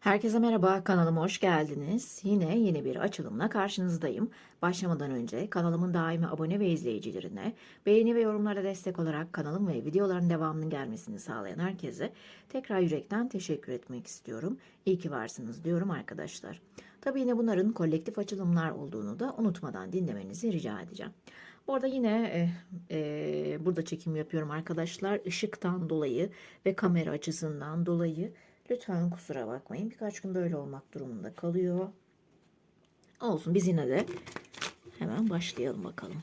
Herkese merhaba, kanalıma hoş geldiniz. Yine yeni bir açılımla karşınızdayım. Başlamadan önce kanalımın daimi abone ve izleyicilerine, beğeni ve yorumlara destek olarak kanalım ve videoların devamının gelmesini sağlayan herkese tekrar yürekten teşekkür etmek istiyorum. İyi ki varsınız diyorum arkadaşlar. Tabii yine bunların kolektif açılımlar olduğunu da unutmadan dinlemenizi rica edeceğim. Bu arada yine e, e, burada çekim yapıyorum arkadaşlar. Işıktan dolayı ve kamera açısından dolayı Lütfen kusura bakmayın. Birkaç gün böyle olmak durumunda kalıyor. Olsun biz yine de hemen başlayalım bakalım.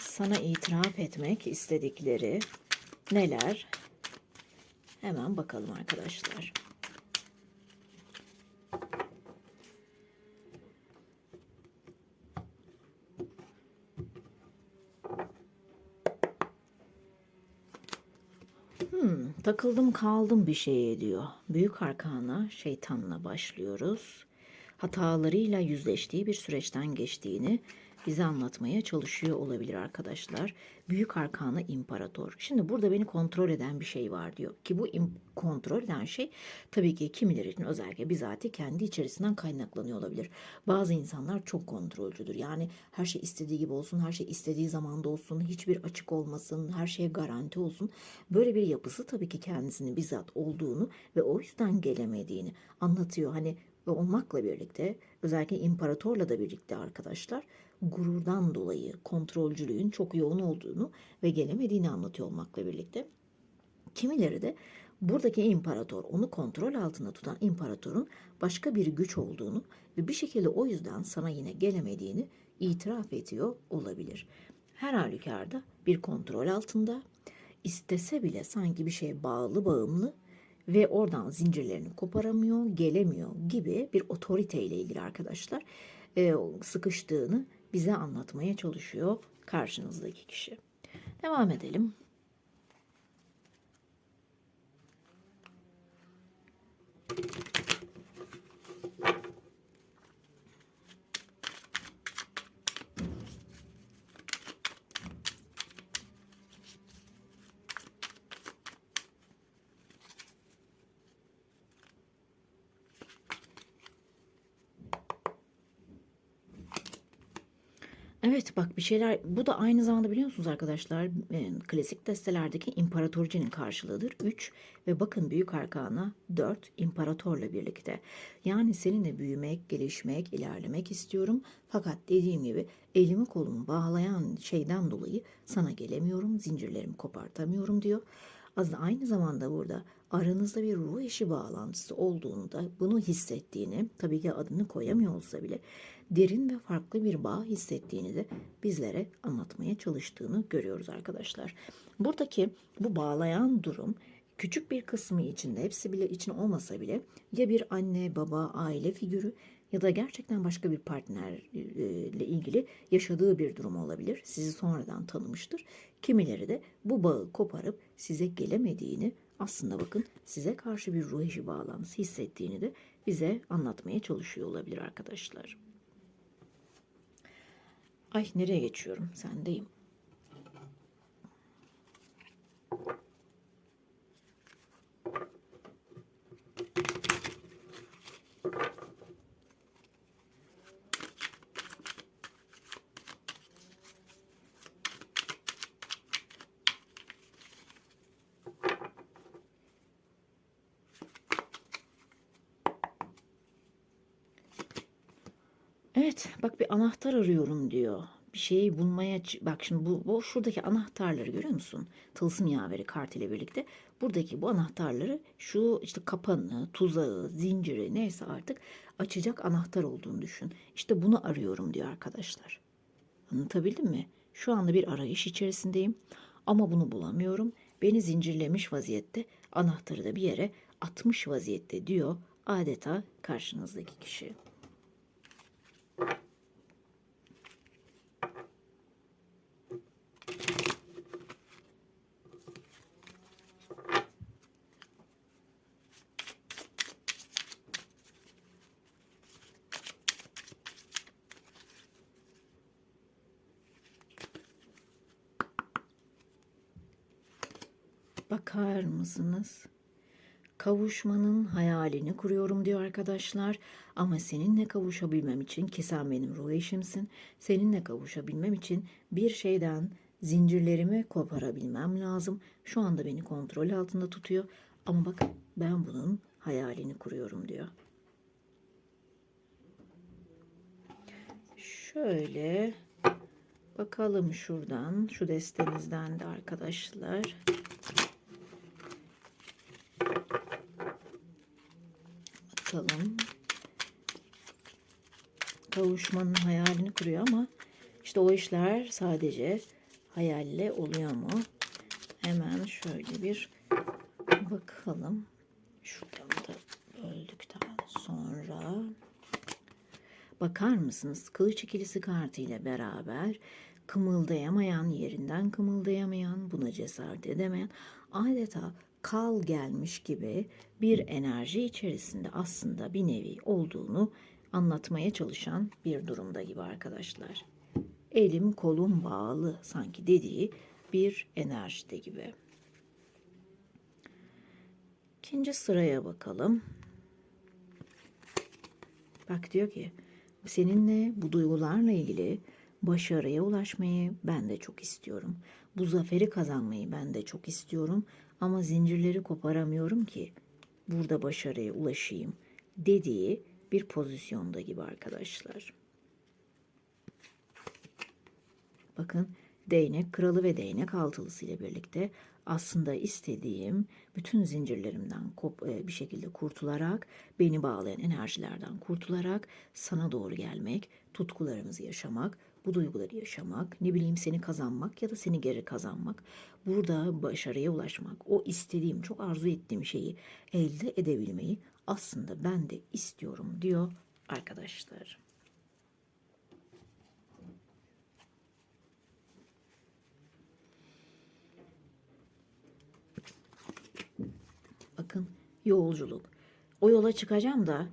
Sana itiraf etmek istedikleri neler? Hemen bakalım arkadaşlar. Takıldım kaldım bir şeye diyor. Büyük arkana şeytanla başlıyoruz. Hatalarıyla yüzleştiği bir süreçten geçtiğini bize anlatmaya çalışıyor olabilir arkadaşlar. Büyük arkana imparator. Şimdi burada beni kontrol eden bir şey var diyor. Ki bu kontrol eden şey tabii ki kimileri için özellikle bizatihi kendi içerisinden kaynaklanıyor olabilir. Bazı insanlar çok kontrolcüdür. Yani her şey istediği gibi olsun, her şey istediği zamanda olsun, hiçbir açık olmasın, her şeye garanti olsun. Böyle bir yapısı tabii ki kendisini bizzat olduğunu ve o yüzden gelemediğini anlatıyor. Hani olmakla birlikte özellikle imparatorla da birlikte arkadaşlar gururdan dolayı kontrolcülüğün çok yoğun olduğunu ve gelemediğini anlatıyor olmakla birlikte. Kimileri de buradaki imparator, onu kontrol altında tutan imparatorun başka bir güç olduğunu ve bir şekilde o yüzden sana yine gelemediğini itiraf ediyor olabilir. Her halükarda bir kontrol altında, istese bile sanki bir şeye bağlı bağımlı ve oradan zincirlerini koparamıyor, gelemiyor gibi bir otoriteyle ilgili arkadaşlar sıkıştığını bize anlatmaya çalışıyor karşınızdaki kişi. Devam edelim. Evet bak bir şeyler bu da aynı zamanda biliyor musunuz arkadaşlar e, klasik destelerdeki imparatorcinin karşılığıdır 3 ve bakın büyük arkana 4 imparatorla birlikte. Yani seninle büyümek, gelişmek, ilerlemek istiyorum fakat dediğim gibi elimi kolumu bağlayan şeyden dolayı sana gelemiyorum, zincirlerimi kopartamıyorum diyor. Aslında aynı zamanda burada aranızda bir ruh eşi bağlantısı olduğunu da bunu hissettiğini tabii ki adını koyamıyor olsa bile derin ve farklı bir bağ hissettiğini de bizlere anlatmaya çalıştığını görüyoruz arkadaşlar. Buradaki bu bağlayan durum küçük bir kısmı içinde hepsi bile için olmasa bile ya bir anne, baba, aile figürü ya da gerçekten başka bir partnerle ilgili yaşadığı bir durum olabilir. Sizi sonradan tanımıştır. Kimileri de bu bağı koparıp size gelemediğini aslında bakın size karşı bir ruh eşi bağlantısı hissettiğini de bize anlatmaya çalışıyor olabilir arkadaşlar. Ay nereye geçiyorum? Sendeyim. Evet, bak bir anahtar arıyorum şeyi bulmaya bak şimdi bu, bu şuradaki anahtarları görüyor musun? Tılsım yaveri kart ile birlikte. Buradaki bu anahtarları şu işte kapanı, tuzağı, zinciri neyse artık açacak anahtar olduğunu düşün. İşte bunu arıyorum diyor arkadaşlar. Anlatabildim mi? Şu anda bir arayış içerisindeyim ama bunu bulamıyorum. Beni zincirlemiş vaziyette, anahtarı da bir yere atmış vaziyette diyor adeta karşınızdaki kişi. Mısınız? Kavuşmanın hayalini kuruyorum diyor arkadaşlar. Ama seninle kavuşabilmem için ki sen benim ruh eşimsin. Seninle kavuşabilmem için bir şeyden zincirlerimi koparabilmem lazım. Şu anda beni kontrol altında tutuyor. Ama bak ben bunun hayalini kuruyorum diyor. Şöyle bakalım şuradan şu destemizden de arkadaşlar. Bakalım. Kavuşmanın hayalini kuruyor ama işte o işler sadece hayalle oluyor mu? Hemen şöyle bir bakalım. Şuradan da böldükten sonra bakar mısınız? Kılıç ikilisi kartı ile beraber kımıldayamayan, yerinden kımıldayamayan, buna cesaret edemeyen, adeta kal gelmiş gibi bir enerji içerisinde aslında bir nevi olduğunu anlatmaya çalışan bir durumda gibi arkadaşlar. Elim kolum bağlı sanki dediği bir enerjide gibi. İkinci sıraya bakalım. Bak diyor ki seninle bu duygularla ilgili başarıya ulaşmayı ben de çok istiyorum. Bu zaferi kazanmayı ben de çok istiyorum ama zincirleri koparamıyorum ki burada başarıya ulaşayım dediği bir pozisyonda gibi arkadaşlar. Bakın değnek kralı ve değnek altılısı ile birlikte aslında istediğim bütün zincirlerimden e, bir şekilde kurtularak beni bağlayan enerjilerden kurtularak sana doğru gelmek, tutkularımızı yaşamak, bu duyguları yaşamak, ne bileyim seni kazanmak ya da seni geri kazanmak, burada başarıya ulaşmak, o istediğim, çok arzu ettiğim şeyi elde edebilmeyi aslında ben de istiyorum diyor arkadaşlar. Bakın yolculuk. O yola çıkacağım da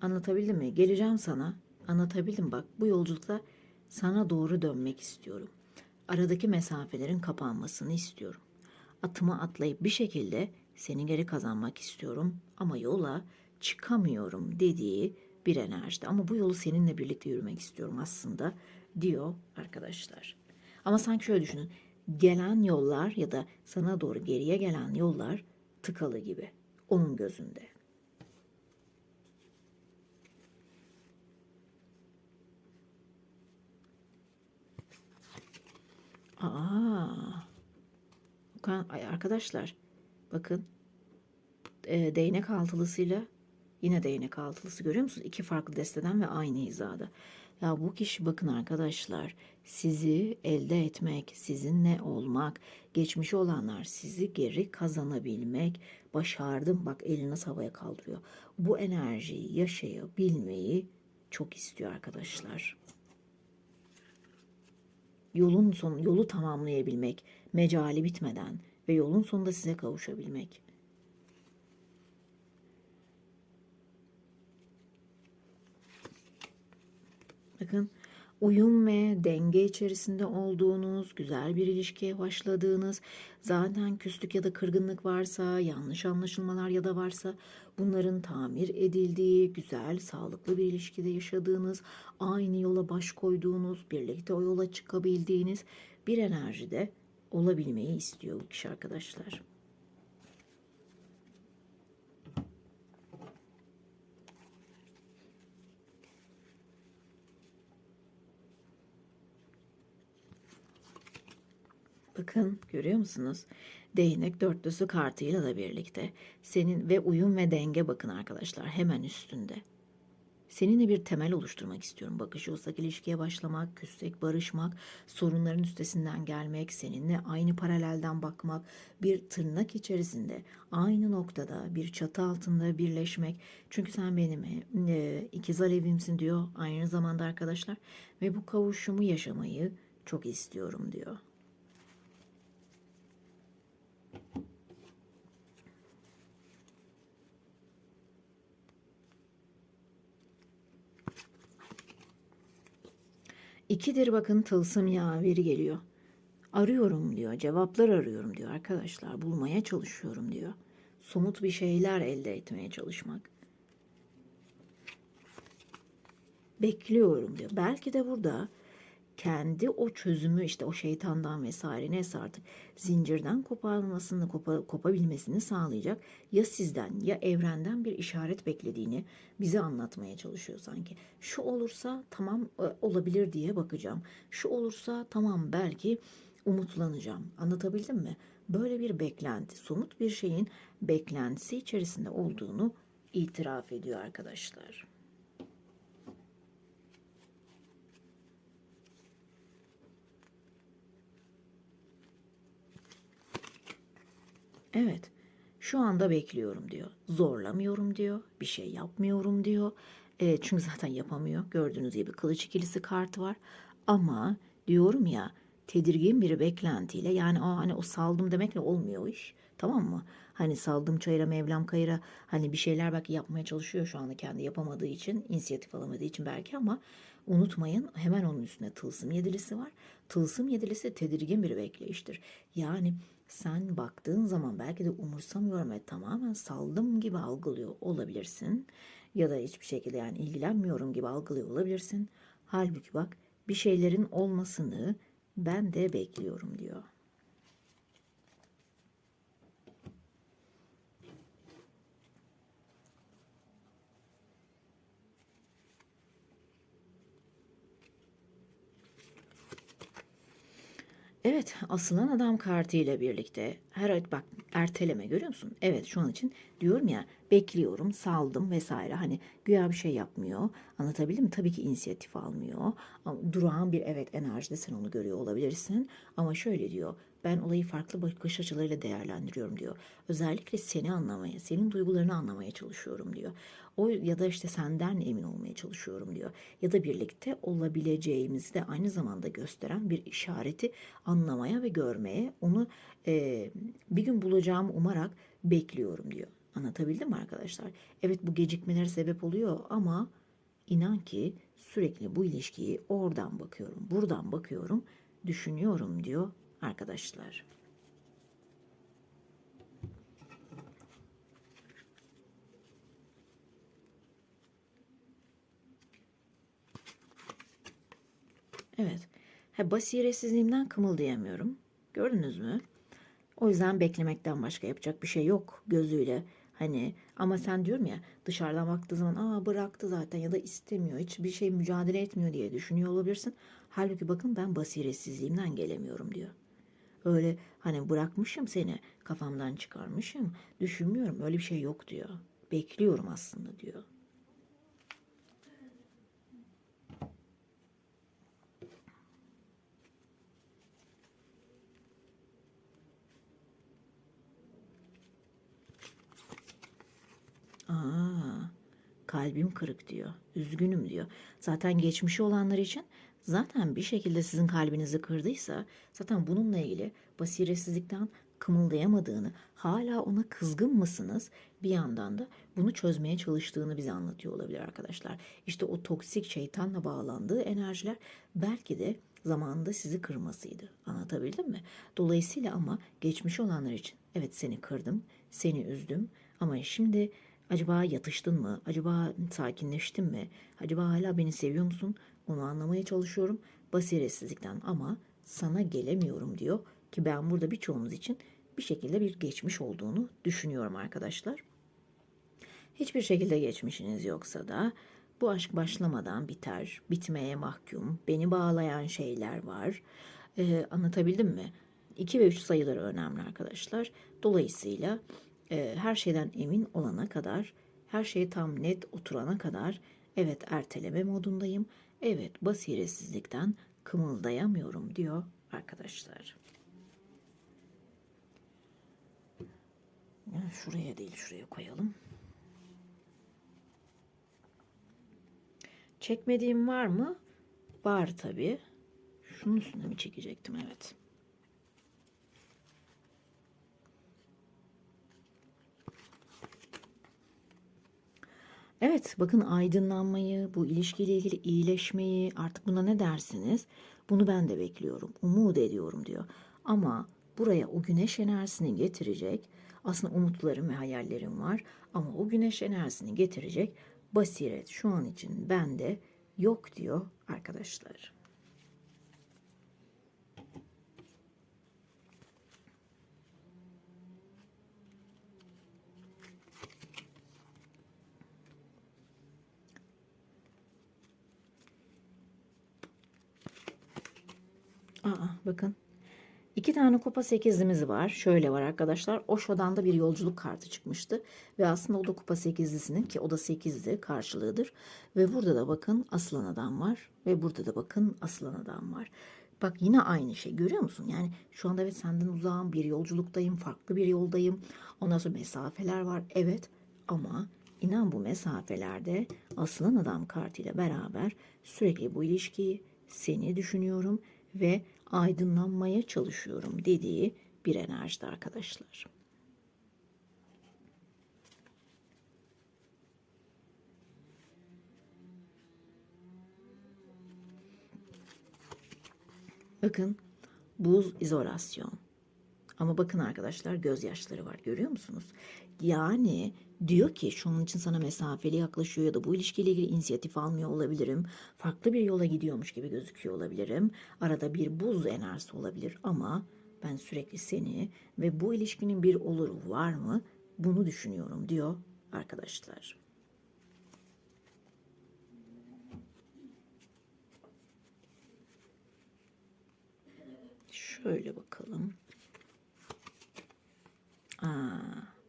anlatabildim mi? Geleceğim sana. Anlatabildim bak bu yolculukta sana doğru dönmek istiyorum. Aradaki mesafelerin kapanmasını istiyorum. Atıma atlayıp bir şekilde seni geri kazanmak istiyorum ama yola çıkamıyorum dediği bir enerjide. Ama bu yolu seninle birlikte yürümek istiyorum aslında diyor arkadaşlar. Ama sanki şöyle düşünün. Gelen yollar ya da sana doğru geriye gelen yollar tıkalı gibi onun gözünde. Aa. Okan- Ay arkadaşlar bakın e, değnek altılısıyla yine değnek altılısı görüyor musunuz? İki farklı desteden ve aynı hizada. Ya bu kişi bakın arkadaşlar sizi elde etmek, sizinle olmak, geçmişi olanlar sizi geri kazanabilmek, başardım bak elini havaya kaldırıyor. Bu enerjiyi yaşayabilmeyi çok istiyor arkadaşlar yolun son yolu tamamlayabilmek, mecali bitmeden ve yolun sonunda size kavuşabilmek. Bakın uyum ve denge içerisinde olduğunuz, güzel bir ilişkiye başladığınız, zaten küslük ya da kırgınlık varsa, yanlış anlaşılmalar ya da varsa bunların tamir edildiği, güzel, sağlıklı bir ilişkide yaşadığınız, aynı yola baş koyduğunuz, birlikte o yola çıkabildiğiniz bir enerjide olabilmeyi istiyor bu kişi arkadaşlar. Bakın görüyor musunuz? Değnek dörtlüsü kartıyla da birlikte senin ve uyum ve denge bakın arkadaşlar hemen üstünde. Seninle bir temel oluşturmak istiyorum. Bakışıyorsak ilişkiye başlamak, küssek barışmak, sorunların üstesinden gelmek, seninle aynı paralelden bakmak, bir tırnak içerisinde aynı noktada bir çatı altında birleşmek. Çünkü sen benim e, ikiz alevimsin diyor aynı zamanda arkadaşlar ve bu kavuşumu yaşamayı çok istiyorum diyor. İkidir bakın tılsım yaveri geliyor. arıyorum diyor. Cevaplar arıyorum diyor arkadaşlar. Bulmaya çalışıyorum diyor. Somut bir şeyler elde etmeye çalışmak. Bekliyorum diyor. Belki de burada kendi o çözümü işte o şeytandan vesaire neyse artık zincirden koparmasını kopa, kopabilmesini sağlayacak ya sizden ya evrenden bir işaret beklediğini bize anlatmaya çalışıyor sanki. Şu olursa tamam e, olabilir diye bakacağım. Şu olursa tamam belki umutlanacağım. Anlatabildim mi? Böyle bir beklenti, somut bir şeyin beklentisi içerisinde olduğunu itiraf ediyor arkadaşlar. Evet. Şu anda bekliyorum diyor. Zorlamıyorum diyor. Bir şey yapmıyorum diyor. E, çünkü zaten yapamıyor. Gördüğünüz gibi kılıç ikilisi kartı var. Ama diyorum ya tedirgin bir beklentiyle yani o hani o saldım demekle olmuyor o iş. Tamam mı? Hani saldım çayıra Mevlam kayıra hani bir şeyler belki yapmaya çalışıyor şu anda kendi yapamadığı için inisiyatif alamadığı için belki ama unutmayın hemen onun üstüne tılsım yedilisi var. Tılsım yedilisi tedirgin bir bekleyiştir. Yani sen baktığın zaman belki de umursamıyorum ve tamamen saldım gibi algılıyor olabilirsin. Ya da hiçbir şekilde yani ilgilenmiyorum gibi algılıyor olabilirsin. Halbuki bak bir şeylerin olmasını ben de bekliyorum diyor. Evet, asılan adam kartı ile birlikte her bak erteleme görüyor musun? Evet, şu an için diyorum ya bekliyorum, saldım vesaire. Hani güya bir şey yapmıyor. Anlatabildim mi? Tabii ki inisiyatif almıyor. Ama durağan bir evet enerjide sen onu görüyor olabilirsin. Ama şöyle diyor. Ben olayı farklı bakış açılarıyla değerlendiriyorum diyor. Özellikle seni anlamaya, senin duygularını anlamaya çalışıyorum diyor. O ya da işte senden emin olmaya çalışıyorum diyor. Ya da birlikte olabileceğimizi de aynı zamanda gösteren bir işareti anlamaya ve görmeye, onu e, bir gün bulacağımı umarak bekliyorum diyor. Anlatabildim mi arkadaşlar? Evet bu gecikmeler sebep oluyor ama inan ki sürekli bu ilişkiyi oradan bakıyorum, buradan bakıyorum, düşünüyorum diyor arkadaşlar. Evet. Ha, basiretsizliğimden kımıldayamıyorum. Gördünüz mü? O yüzden beklemekten başka yapacak bir şey yok gözüyle. Hani ama sen diyorum ya dışarıdan baktığı zaman aa bıraktı zaten ya da istemiyor hiçbir şey mücadele etmiyor diye düşünüyor olabilirsin. Halbuki bakın ben basiretsizliğimden gelemiyorum diyor. Öyle hani bırakmışım seni kafamdan çıkarmışım düşünmüyorum öyle bir şey yok diyor. Bekliyorum aslında diyor. Aa, kalbim kırık diyor. Üzgünüm diyor. Zaten geçmişi olanlar için zaten bir şekilde sizin kalbinizi kırdıysa zaten bununla ilgili basiretsizlikten kımıldayamadığını, hala ona kızgın mısınız? Bir yandan da bunu çözmeye çalıştığını bize anlatıyor olabilir arkadaşlar. İşte o toksik şeytanla bağlandığı enerjiler belki de zamanında sizi kırmasıydı. Anlatabildim mi? Dolayısıyla ama geçmiş olanlar için evet seni kırdım, seni üzdüm ama şimdi Acaba yatıştın mı? Acaba sakinleştin mi? Acaba hala beni seviyor musun? Onu anlamaya çalışıyorum. Basiretsizlikten ama sana gelemiyorum diyor ki ben burada birçoğumuz için bir şekilde bir geçmiş olduğunu düşünüyorum arkadaşlar. Hiçbir şekilde geçmişiniz yoksa da bu aşk başlamadan biter, bitmeye mahkum, beni bağlayan şeyler var. Ee, anlatabildim mi? 2 ve 3 sayıları önemli arkadaşlar. Dolayısıyla e, her şeyden emin olana kadar, her şey tam net oturana kadar evet erteleme modundayım. Evet basiretsizlikten kımıldayamıyorum diyor arkadaşlar. Şuraya değil şuraya koyalım. Çekmediğim var mı? Var tabii. Şunun üstüne mi çekecektim? Evet. Evet, bakın aydınlanmayı, bu ilişkiyle ilgili iyileşmeyi, artık buna ne dersiniz? Bunu ben de bekliyorum, umut ediyorum diyor. Ama buraya o güneş enerjisini getirecek aslında umutlarım ve hayallerim var ama o güneş enerjisini getirecek basiret şu an için bende yok diyor arkadaşlar. Aa bakın. İki tane kupa sekizlimiz var. Şöyle var arkadaşlar. Osho'dan da bir yolculuk kartı çıkmıştı. Ve aslında o da kupa sekizlisinin ki o da sekizli karşılığıdır. Ve burada da bakın aslan adam var. Ve burada da bakın aslan adam var. Bak yine aynı şey görüyor musun? Yani şu anda evet senden uzağım bir yolculuktayım. Farklı bir yoldayım. Ondan sonra mesafeler var. Evet ama inan bu mesafelerde aslan adam kartıyla beraber sürekli bu ilişkiyi seni düşünüyorum ve aydınlanmaya çalışıyorum dediği bir enerjide arkadaşlar. Bakın buz izolasyon. Ama bakın arkadaşlar gözyaşları var görüyor musunuz? Yani diyor ki şu an için sana mesafeli yaklaşıyor ya da bu ilişkiyle ilgili inisiyatif almıyor olabilirim. Farklı bir yola gidiyormuş gibi gözüküyor olabilirim. Arada bir buz enerjisi olabilir ama ben sürekli seni ve bu ilişkinin bir oluru var mı bunu düşünüyorum diyor arkadaşlar. Şöyle bakalım. Aa,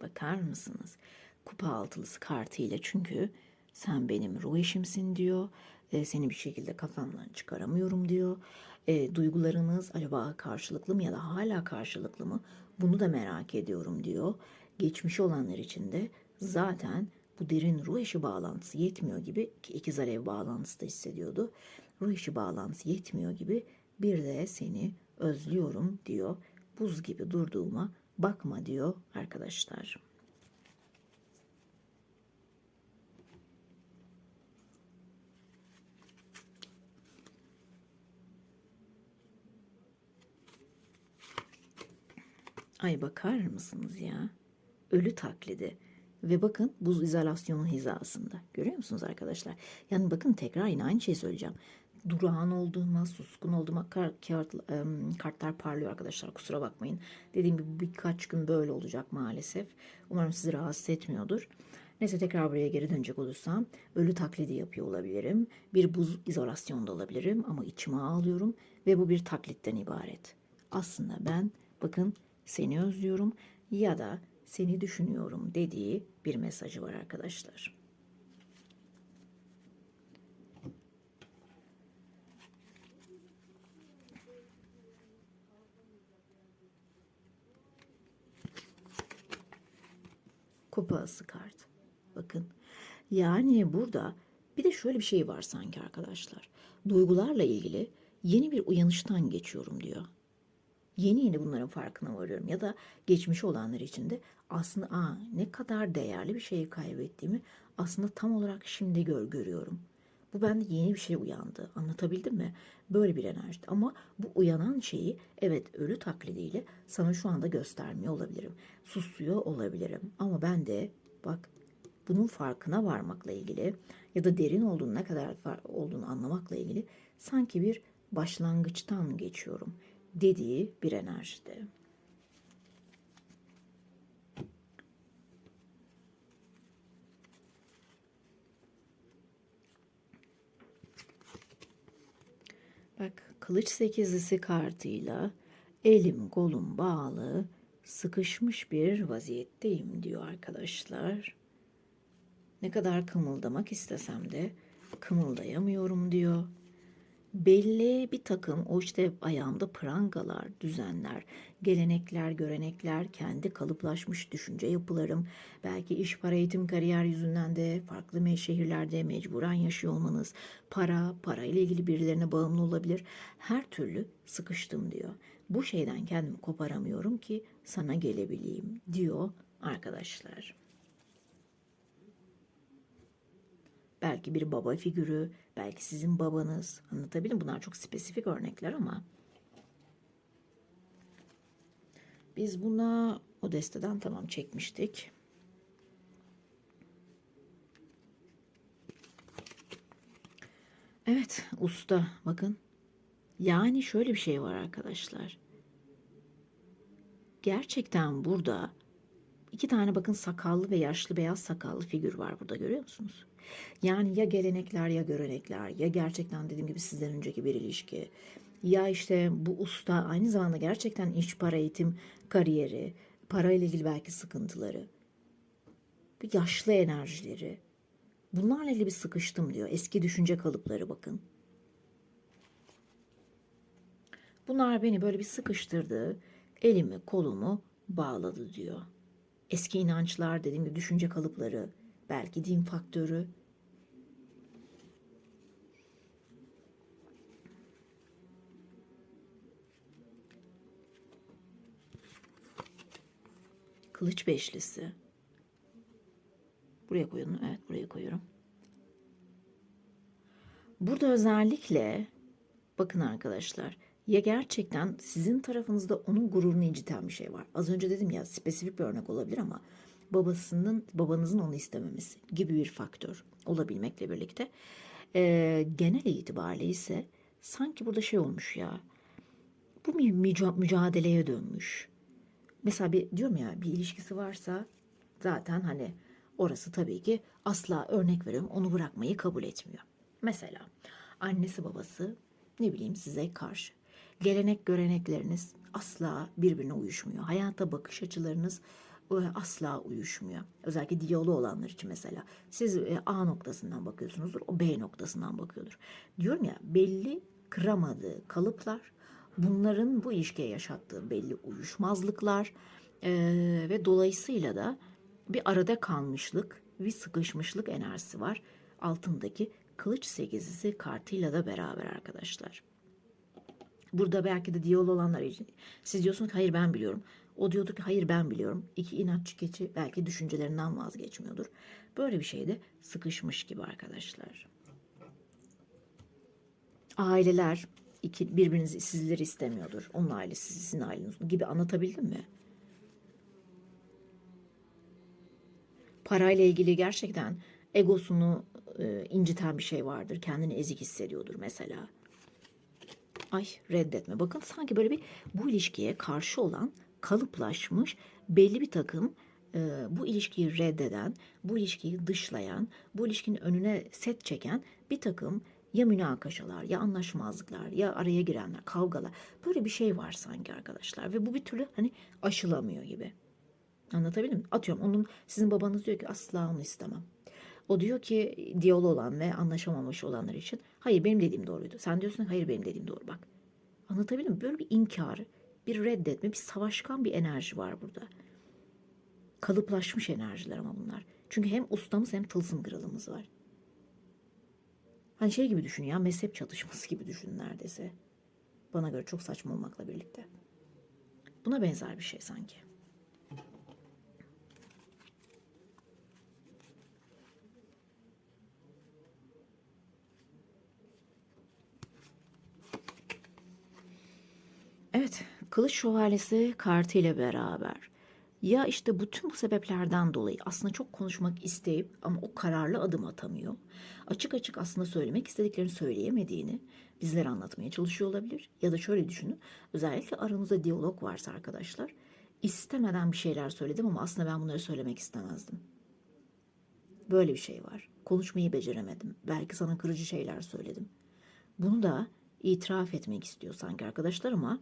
bakar mısınız? Kupa altılısı kartıyla çünkü sen benim ruh eşimsin diyor. E, seni bir şekilde kafamdan çıkaramıyorum diyor. E, duygularınız acaba karşılıklı mı ya da hala karşılıklı mı? Bunu da merak ediyorum diyor. Geçmiş olanlar için de zaten bu derin ruh eşi bağlantısı yetmiyor gibi ki ikiz alev bağlantısı da hissediyordu. Ruh eşi bağlantısı yetmiyor gibi bir de seni özlüyorum diyor. Buz gibi durduğuma bakma diyor arkadaşlar. Ay bakar mısınız ya? Ölü taklidi. Ve bakın buz izolasyonun hizasında. Görüyor musunuz arkadaşlar? Yani bakın tekrar yine aynı şeyi söyleyeceğim. Durağan olduğuma, suskun olduğuma kar, kart, kartlar parlıyor arkadaşlar. Kusura bakmayın. Dediğim gibi birkaç gün böyle olacak maalesef. Umarım sizi rahatsız etmiyordur. Neyse tekrar buraya geri dönecek olursam ölü taklidi yapıyor olabilirim. Bir buz izolasyonda olabilirim ama içime ağlıyorum ve bu bir taklitten ibaret. Aslında ben bakın seni özlüyorum ya da seni düşünüyorum dediği bir mesajı var arkadaşlar. Kupası kart. Bakın. Yani burada bir de şöyle bir şey var sanki arkadaşlar. Duygularla ilgili yeni bir uyanıştan geçiyorum diyor yeni yeni bunların farkına varıyorum. Ya da geçmiş olanlar için de aslında aa, ne kadar değerli bir şeyi kaybettiğimi aslında tam olarak şimdi gör görüyorum. Bu bende yeni bir şey uyandı. Anlatabildim mi? Böyle bir enerji. Ama bu uyanan şeyi evet ölü taklidiyle sana şu anda göstermiyor olabilirim. Susuyor olabilirim. Ama ben de bak bunun farkına varmakla ilgili ya da derin olduğunu ne kadar olduğunu anlamakla ilgili sanki bir başlangıçtan geçiyorum dediği bir enerjide. Bak kılıç sekizlisi kartıyla elim kolum bağlı sıkışmış bir vaziyetteyim diyor arkadaşlar. Ne kadar kımıldamak istesem de kımıldayamıyorum diyor belli bir takım o işte ayağımda prangalar, düzenler, gelenekler, görenekler, kendi kalıplaşmış düşünce yapılarım, belki iş, para, eğitim, kariyer yüzünden de farklı şehirlerde mecburen yaşıyor olmanız, para, para ile ilgili birilerine bağımlı olabilir. Her türlü sıkıştım diyor. Bu şeyden kendimi koparamıyorum ki sana gelebileyim diyor arkadaşlar. Belki bir baba figürü, belki sizin babanız. Anlatabildim Bunlar çok spesifik örnekler ama Biz buna o desteden tamam çekmiştik. Evet usta bakın. Yani şöyle bir şey var arkadaşlar. Gerçekten burada iki tane bakın sakallı ve yaşlı beyaz sakallı figür var burada görüyor musunuz? Yani ya gelenekler ya görenekler ya gerçekten dediğim gibi sizden önceki bir ilişki ya işte bu usta aynı zamanda gerçekten iş para eğitim kariyeri parayla ilgili belki sıkıntıları bir yaşlı enerjileri bunlarla ilgili bir sıkıştım diyor eski düşünce kalıpları bakın. Bunlar beni böyle bir sıkıştırdı, elimi kolumu bağladı diyor. Eski inançlar dediğim gibi düşünce kalıpları, belki din faktörü. Kılıç beşlisi. Buraya koyalım. Evet buraya koyuyorum. Burada özellikle bakın arkadaşlar ya gerçekten sizin tarafınızda onun gururunu inciten bir şey var. Az önce dedim ya spesifik bir örnek olabilir ama babasının babanızın onu istememesi gibi bir faktör olabilmekle birlikte e, genel itibariyle ise sanki burada şey olmuş ya bu bir müca- mücadeleye dönmüş. Mesela bir diyorum ya bir ilişkisi varsa zaten hani orası tabii ki asla örnek veriyorum onu bırakmayı kabul etmiyor. Mesela annesi babası ne bileyim size karşı. Gelenek görenekleriniz asla birbirine uyuşmuyor. Hayata bakış açılarınız asla uyuşmuyor. Özellikle diyaloğu olanlar için mesela. Siz e, A noktasından bakıyorsunuzdur, o B noktasından bakıyordur. Diyorum ya belli kıramadığı kalıplar, bunların bu ilişkiye yaşattığı belli uyuşmazlıklar e, ve dolayısıyla da bir arada kalmışlık, bir sıkışmışlık enerjisi var. Altındaki kılıç sekizisi kartıyla da beraber arkadaşlar. Burada belki de diyalog olanlar için siz diyorsunuz ki hayır ben biliyorum. O diyordu ki hayır ben biliyorum. İki inatçı keçi belki düşüncelerinden vazgeçmiyordur. Böyle bir şeyde sıkışmış gibi arkadaşlar. Aileler iki, birbirinizi sizleri istemiyordur. Onun ailesi sizin aileniz gibi anlatabildim mi? Parayla ilgili gerçekten egosunu e, inciten bir şey vardır. Kendini ezik hissediyordur mesela. Ay reddetme. Bakın sanki böyle bir bu ilişkiye karşı olan kalıplaşmış belli bir takım e, bu ilişkiyi reddeden, bu ilişkiyi dışlayan, bu ilişkinin önüne set çeken bir takım ya münakaşalar, ya anlaşmazlıklar, ya araya girenler, kavgalar. Böyle bir şey var sanki arkadaşlar ve bu bir türlü hani aşılamıyor gibi. Anlatabildim mi? Atıyorum onun sizin babanız diyor ki asla onu istemem. O diyor ki diyalog olan ve anlaşamamış olanlar için hayır benim dediğim doğruydu. Sen diyorsun hayır benim dediğim doğru bak. Anlatabildim mi? Böyle bir inkar, bir reddetme, bir savaşkan bir enerji var burada. Kalıplaşmış enerjiler ama bunlar. Çünkü hem ustamız hem tılsım kralımız var. Hani şey gibi düşün ya mezhep çatışması gibi düşün neredeyse. Bana göre çok saçma olmakla birlikte. Buna benzer bir şey sanki. Evet, Kılıç Şövalyesi kartı ile beraber ya işte bütün bu sebeplerden dolayı aslında çok konuşmak isteyip ama o kararlı adım atamıyor. Açık açık aslında söylemek istediklerini söyleyemediğini bizlere anlatmaya çalışıyor olabilir. Ya da şöyle düşünün, özellikle aranızda diyalog varsa arkadaşlar, istemeden bir şeyler söyledim ama aslında ben bunları söylemek istemezdim. Böyle bir şey var. Konuşmayı beceremedim. Belki sana kırıcı şeyler söyledim. Bunu da itiraf etmek istiyor sanki arkadaşlar ama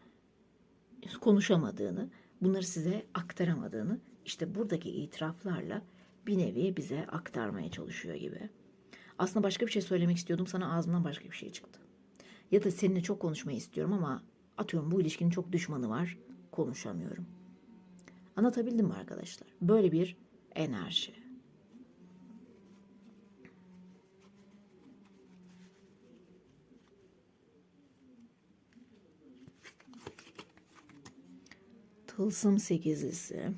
konuşamadığını, bunları size aktaramadığını işte buradaki itiraflarla bir nevi bize aktarmaya çalışıyor gibi. Aslında başka bir şey söylemek istiyordum sana ağzımdan başka bir şey çıktı. Ya da seninle çok konuşmayı istiyorum ama atıyorum bu ilişkinin çok düşmanı var konuşamıyorum. Anlatabildim mi arkadaşlar? Böyle bir enerji. Tılsım sekizlisi.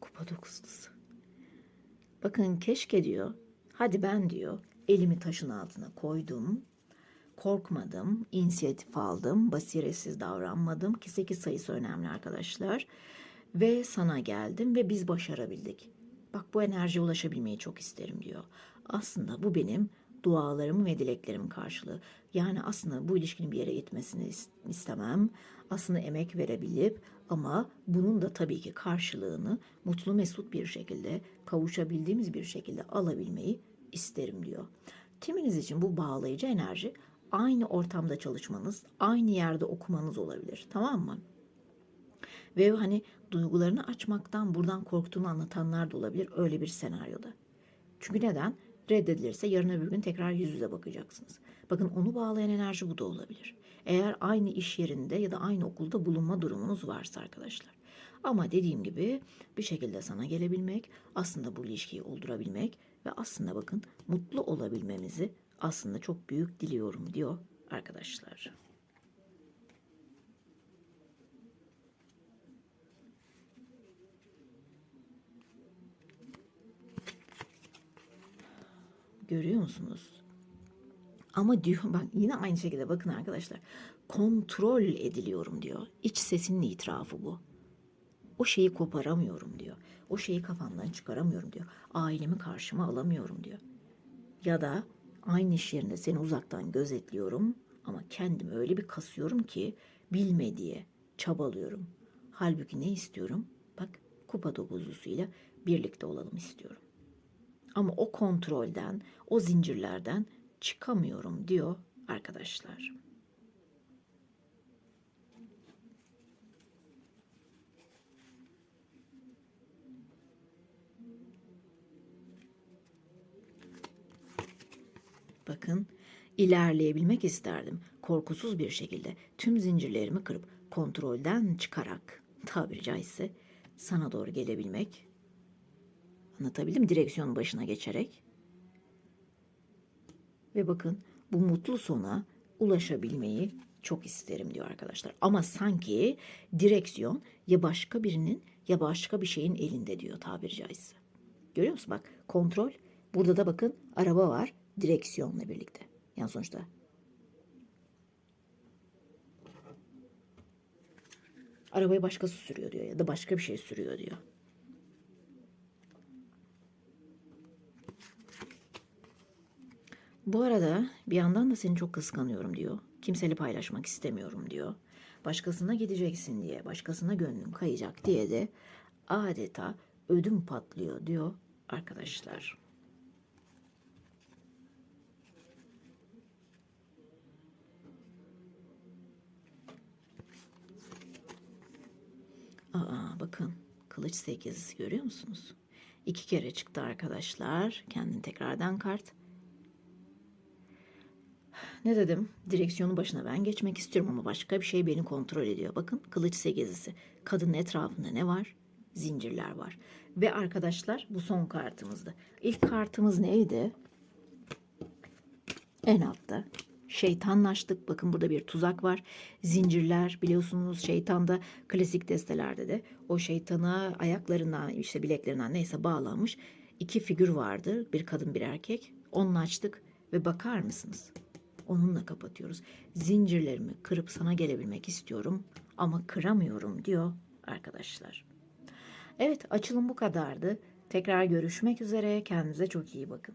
Kupa dokuzlusu. Bakın keşke diyor. Hadi ben diyor elimi taşın altına koydum. korkmadım, inisiyatif aldım, basiretsiz davranmadım ki 8 sayısı önemli arkadaşlar. Ve sana geldim ve biz başarabildik. Bak bu enerjiye ulaşabilmeyi çok isterim diyor. Aslında bu benim dualarım ve dileklerimin karşılığı. Yani aslında bu ilişkinin bir yere gitmesini is- istemem. Aslında emek verebilip ama bunun da tabii ki karşılığını mutlu mesut bir şekilde kavuşabildiğimiz bir şekilde alabilmeyi isterim diyor. Kiminiz için bu bağlayıcı enerji aynı ortamda çalışmanız, aynı yerde okumanız olabilir. Tamam mı? Ve hani duygularını açmaktan buradan korktuğunu anlatanlar da olabilir öyle bir senaryoda. Çünkü neden? Reddedilirse yarın öbür gün tekrar yüz yüze bakacaksınız. Bakın onu bağlayan enerji bu da olabilir. Eğer aynı iş yerinde ya da aynı okulda bulunma durumunuz varsa arkadaşlar. Ama dediğim gibi bir şekilde sana gelebilmek, aslında bu ilişkiyi oldurabilmek ve aslında bakın mutlu olabilmemizi aslında çok büyük diliyorum diyor arkadaşlar. Görüyor musunuz? Ama diyor bak yine aynı şekilde bakın arkadaşlar. Kontrol ediliyorum diyor. İç sesinin itirafı bu. O şeyi koparamıyorum diyor. O şeyi kafamdan çıkaramıyorum diyor. Ailemi karşıma alamıyorum diyor. Ya da aynı iş yerinde seni uzaktan gözetliyorum ama kendimi öyle bir kasıyorum ki bilme diye çabalıyorum. Halbuki ne istiyorum? Bak kupa dokuzlusuyla birlikte olalım istiyorum. Ama o kontrolden, o zincirlerden çıkamıyorum diyor arkadaşlar. Bakın ilerleyebilmek isterdim. Korkusuz bir şekilde tüm zincirlerimi kırıp kontrolden çıkarak tabiri caizse sana doğru gelebilmek. Anlatabildim mi? direksiyon başına geçerek. Ve bakın bu mutlu sona ulaşabilmeyi çok isterim diyor arkadaşlar. Ama sanki direksiyon ya başka birinin ya başka bir şeyin elinde diyor tabiri caizse. Görüyor musun? Bak kontrol. Burada da bakın araba var direksiyonla birlikte. Yani sonuçta arabayı başkası sürüyor diyor ya da başka bir şey sürüyor diyor. Bu arada bir yandan da seni çok kıskanıyorum diyor. Kimseyle paylaşmak istemiyorum diyor. Başkasına gideceksin diye, başkasına gönlüm kayacak diye de adeta ödüm patlıyor diyor arkadaşlar. Aa bakın kılıç sekizisi görüyor musunuz? İki kere çıktı arkadaşlar. Kendini tekrardan kart. Ne dedim? Direksiyonun başına ben geçmek istiyorum ama başka bir şey beni kontrol ediyor. Bakın kılıç segizisi. Kadının etrafında ne var? Zincirler var. Ve arkadaşlar bu son kartımızdı. İlk kartımız neydi? En altta. Şeytanlaştık. Bakın burada bir tuzak var. Zincirler biliyorsunuz şeytanda klasik destelerde de o şeytana ayaklarından işte bileklerinden neyse bağlanmış iki figür vardı. Bir kadın bir erkek. Onunla açtık ve bakar mısınız? Onunla kapatıyoruz. Zincirlerimi kırıp sana gelebilmek istiyorum ama kıramıyorum diyor arkadaşlar. Evet açılım bu kadardı. Tekrar görüşmek üzere. Kendinize çok iyi bakın.